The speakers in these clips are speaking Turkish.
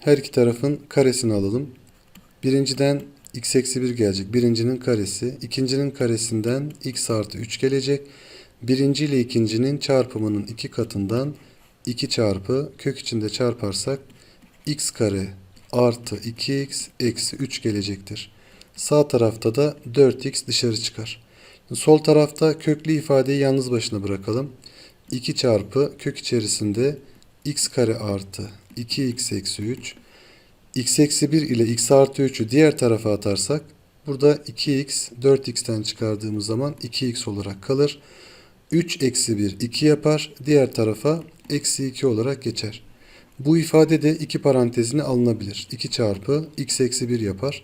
Her iki tarafın karesini alalım. Birinciden x eksi 1 gelecek. Birincinin karesi. İkincinin karesinden x artı 3 gelecek. Birinci ile ikincinin çarpımının iki katından 2 çarpı kök içinde çarparsak x kare artı 2x eksi 3 gelecektir. Sağ tarafta da 4x dışarı çıkar. Sol tarafta köklü ifadeyi yalnız başına bırakalım. 2 çarpı kök içerisinde x kare artı 2x eksi 3 x eksi 1 ile x artı 3'ü diğer tarafa atarsak burada 2x 4x'ten çıkardığımız zaman 2x olarak kalır. 3 eksi 1 2 yapar. Diğer tarafa eksi 2 olarak geçer. Bu ifade de iki parantezine alınabilir. 2 çarpı x eksi 1 yapar.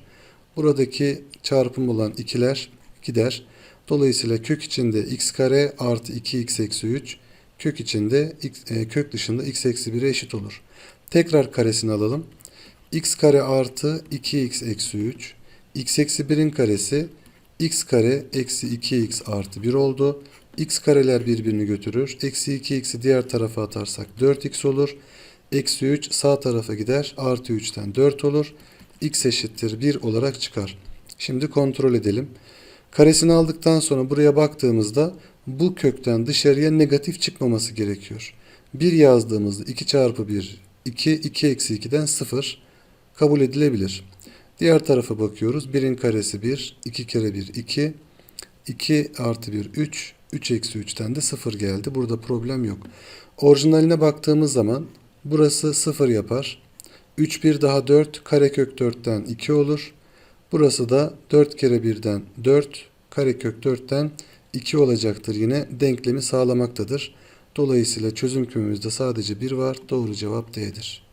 Buradaki çarpım olan ikiler gider. Dolayısıyla kök içinde x kare artı 2x eksi 3 kök içinde e, kök dışında x eksi 1'e eşit olur. Tekrar karesini alalım. x kare artı 2x eksi 3 x eksi 1'in karesi x kare eksi 2x artı 1 oldu. x kareler birbirini götürür. Eksi 2x'i diğer tarafa atarsak 4x olur. Eksi 3 sağ tarafa gider. Artı 3'ten 4 olur. x eşittir 1 olarak çıkar. Şimdi kontrol edelim. Karesini aldıktan sonra buraya baktığımızda bu kökten dışarıya negatif çıkmaması gerekiyor. 1 yazdığımızda 2 çarpı 1 2, 2 eksi 2'den 0 kabul edilebilir. Diğer tarafa bakıyoruz. 1'in karesi 1, 2 kere 1 2, 2 artı 1 3, 3 eksi 3'ten de 0 geldi. Burada problem yok. Orijinaline baktığımız zaman burası 0 yapar. 3 1 daha 4, karekök 4'ten 2 olur. Burası da 4 kere 1'den 4, karekök 4'ten 2 olacaktır. Yine denklemi sağlamaktadır. Dolayısıyla çözüm kümemizde sadece 1 var. Doğru cevap D'dir.